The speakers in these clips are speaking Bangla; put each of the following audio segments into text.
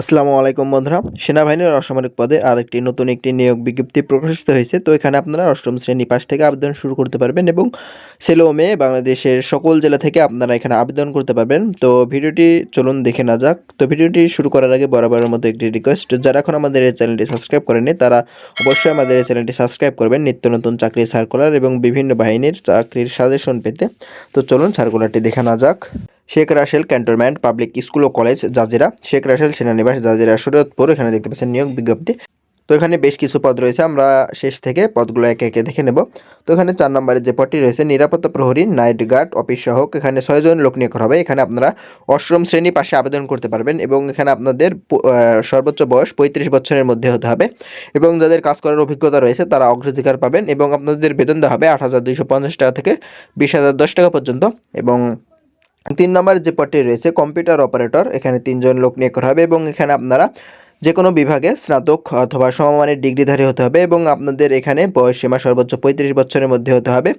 আসসালামু আলাইকুম বন্ধুরা। সেনাবাহিনীর অসামরিক পদে আরেকটি নতুন একটি নিয়োগ বিজ্ঞপ্তি প্রকাশিত হয়েছে। তো এখানে আপনারা অষ্টম শ্রেণি পাশ থেকে আবেদন শুরু করতে পারবেন এবং ছেলে মেয়ে বাংলাদেশের সকল জেলা থেকে আপনারা এখানে আবেদন করতে পারবেন। তো ভিডিওটি চলুন দেখে না যাক। তো ভিডিওটি শুরু করার আগে বরাবরের মতো একটি রিকোয়েস্ট যারা এখন আমাদের এই চ্যানেলটি সাবস্ক্রাইব করেনি তারা অবশ্যই আমাদের এই চ্যানেলটি সাবস্ক্রাইব করবেন নিত্য নতুন চাকরির সার্কুলার এবং বিভিন্ন বাহিনীর চাকরির সাজেশন পেতে। তো চলুন সার্কুলারটি দেখে না যাক। Sheikh Russel cantonment, public school ও কলেজ, জাজিরা। শেখ রাসেল সেনানিবাস, জাজিরা শরীয়তপুর এখানে দেখতে পাচ্ছেন নিয়োগ বিজ্ঞপ্তি। তো এখানে বেশ কিছু পদ রয়েছে, আমরা শেষ থেকে পদগুলো একে একে দেখে নেব। তো এখানে চার নম্বরের যে পদটি রয়েছে, নিরাপত্তা প্রহরী, নাইট গার্ড, অফিস সহক, এখানে ছয়জন লোক নিয়োগ করা হবে। এখানে আপনারা অষ্টম শ্রেণি পাশে আবেদন করতে পারবেন এবং এখানে আপনাদের সর্বোচ্চ বয়স পঁয়ত্রিশ বছরের মধ্যে হতে হবে এবং যাদের কাজ করার অভিজ্ঞতা রয়েছে, তারা অগ্রাধিকার পাবেন এবং আপনাদের বেতন দেওয়া হবে আট হাজার দুইশো পঞ্চাশ টাকা থেকে বিশ হাজার দশ টাকা পর্যন্ত এবং তিন নম্বর যে পদটি রয়েছে কম্পিউটার অপারেটর এখানে তিনজন লোক নিয়োগ করা হবে এবং এখানে আপনারা যে কোনো বিভাগে স্নাতক অথবা সমমানের ডিগ্রিধারী হতে হবে এবং আপনাদের এখানে বয়স সীমা সর্বোচ্চ পঁয়ত্রিশ বছরের মধ্যে হতে হবে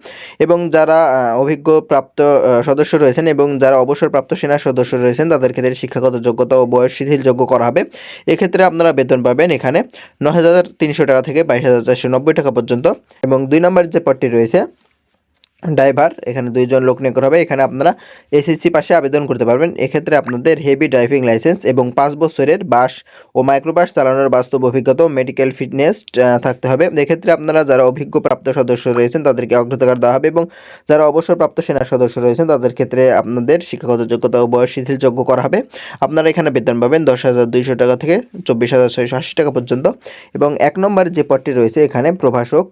এবং যারা অভিজ্ঞ প্রাপ্ত সদস্য রয়েছেন এবং যারা অবসরপ্রাপ্ত সেনা সদস্য রয়েছেন, তাদের ক্ষেত্রে শিক্ষাগত যোগ্যতা ও বয়স শিথিলযোগ্য করা হবে। এক্ষেত্রে আপনারা বেতন পাবেন এখানে ন হাজার তিনশো টাকা থেকে বাইশ হাজার চারশো নব্বই টাকা পর্যন্ত এবং দুই নম্বর যে পদটি রয়েছে ড্রাইভার, এখানে দুইজন লোক নিয়োগ করা হবে। এখানে আপনারা এসএসসি পাশে আবেদন করতে পারবেন। এক্ষেত্রে আপনাদের হেভি ড্রাইভিং লাইসেন্স এবং পাঁচ বছরের বাস ও মাইক্রোবাস চালানোর বাস্তব অভিজ্ঞতা মেডিকেল ফিটনেস থাকতে হবে। এক্ষেত্রে আপনারা যারা অভিজ্ঞ প্রাপ্ত সদস্য রয়েছেন, তাদেরকে অগ্রাধিকার দেওয়া হবে এবং যারা অবসরপ্রাপ্ত সেনা সদস্য রয়েছেন, তাদের ক্ষেত্রে আপনাদের শিক্ষাগত যোগ্যতা ও বয়স শিথিলযোগ্য করা হবে। আপনারা এখানে বেতন পাবেন দশ হাজার দুইশো টাকা থেকে চব্বিশ হাজার ছয়শো আশি টাকা পর্যন্ত এবং এক নম্বর যে পদটি রয়েছে, এখানে প্রভাষক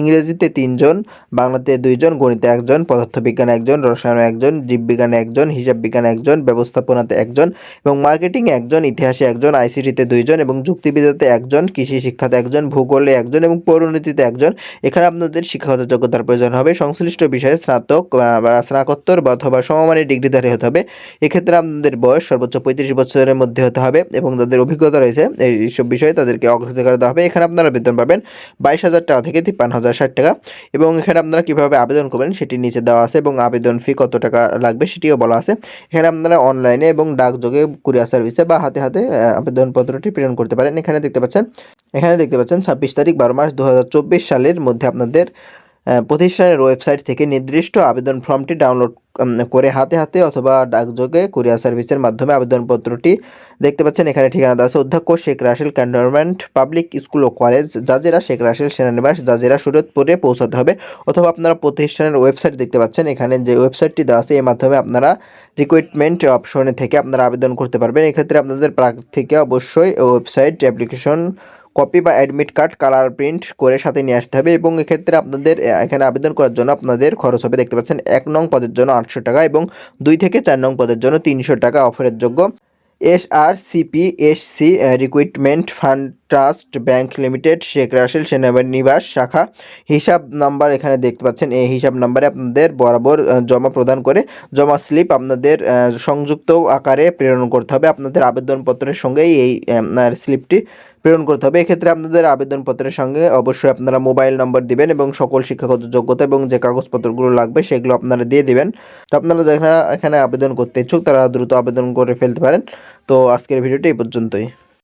ইংরেজিতে তিনজন, বাংলাতে দুইজন গণিতে একজন, পদার্থবিজ্ঞানে একজন, রসায়নে একজন, জীববিজ্ঞানে একজন হিসাব বিজ্ঞানে একজন, ব্যবস্থাপনাতে একজন এবং মার্কেটিংয়ে একজন, ইতিহাসে একজন, আইসিটিতে দুইজন এবং যুক্তিবিদ্যাতে একজন, কৃষি শিক্ষাতে একজন, ভূগোলে একজন এবং পৌরনীতিতে একজন। এখানে আপনাদের শিক্ষাগত যোগ্যতার প্রয়োজন হবে, সংশ্লিষ্ট বিষয়ে স্নাতক বা স্নাতকোত্তর বা অথবা সমমানের ডিগ্রিধারী হতে হবে। এক্ষেত্রে আপনাদের বয়স সর্বোচ্চ পঁয়ত্রিশ বছরের মধ্যে হতে হবে এবং তাদের অভিজ্ঞতা রয়েছে, এইসব বিষয়ে তাদেরকে অগ্রাধিকার দেওয়া হবে। এখানে আপনারা বেতন পাবেন বাইশ হাজার টাকা থেকে তিপ্পান্ন হাজার ষাট টাকা এবং এখানে আপনারা কীভাবে আবেদন করবেন, সেটি নিচে দেওয়া আছে এবং আবেদন ফি কত টাকা লাগবে সেটিও বলা আছে। এখানে আপনারা অনলাইনে এবং ডাকযোগে কুরিয়ার সার্ভিসে বা হাতে হাতে আবেদন আবেদনপত্রটি প্রেরণ করতে পারেন। এখানে দেখতে পাচ্ছেন, এখানে দেখতে পাচ্ছেন ছাব্বিশ তারিখ বারো মাস দু হাজার চব্বিশ সালের মধ্যে আপনাদের প্রতিষ্ঠানের ওয়েবসাইট থেকে নির্দিষ্ট আবেদন ফর্মটি ডাউনলোড করে হাতে হাতে অথবা ডাকযোগে কুরিয়ার সার্ভিসের মাধ্যমে আবেদনপত্রটি দেখতে পাচ্ছেন। এখানে ঠিকানা দেওয়া আছে অধ্যক্ষ Sheikh Russel cantonment public school ও কলেজ, জাজিরা শেখ রাসেল সেনানিবাস, জাজিরা সুরতপুরে পৌঁছাতে হবে অথবা আপনারা প্রতিষ্ঠানের ওয়েবসাইট দেখতে পাচ্ছেন। এখানে যে ওয়েবসাইটটি দেওয়া আছে, এর মাধ্যমে আপনারা রিক্রুটমেন্ট অপশনে থেকে আপনারা আবেদন করতে পারবেন। এক্ষেত্রে আপনাদের প্রার্থীকে অবশ্যই ওয়েবসাইট, অ্যাপ্লিকেশন কপি বা অ্যাডমিট কার্ড কালার প্রিন্ট করে সাথে নিয়ে আসতে হবে এবং এক্ষেত্রে আপনাদের এখানে আবেদন করার জন্য আপনাদের খরচ হবে, দেখতে পাচ্ছেন, এক নং পদের জন্য আটশো টাকা এবং দুই থেকে চার নং পদের জন্য তিনশো টাকা অফারের যোগ্য S R CP S C recruitment fund trust bank limited, Sheikh Russel সেনানিবাস শাখা। হিসাব নাম্বার এখানে দেখতে পাচ্ছেন। এই হিসাব নাম্বারে আপনাদের বরাবর জমা প্রদান করে, জমা স্লিপ আপনাদের সংযুক্ত আকারে প্রেরণ করতে হবে। আপনাদের আবেদনপত্রের সঙ্গেই এই স্লিপটি প্রেরণ করতে হবে। এক্ষেত্রে আপনাদের আবেদনপত্রের সঙ্গে অবশ্যই আপনারা মোবাইল নম্বর দিবেন এবং সকল শিক্ষাগত যোগ্যতা এবং যে কাগজপত্রগুলো লাগবে সেগুলো আপনারা দিয়ে দিবেন। তো আপনারা যারা এখানে আবেদন করতে ইচ্ছুক, তারা দ্রুত আবেদন করে ফেলতে পারেন। তো আজকের ভিডিওটি এই পর্যন্তই।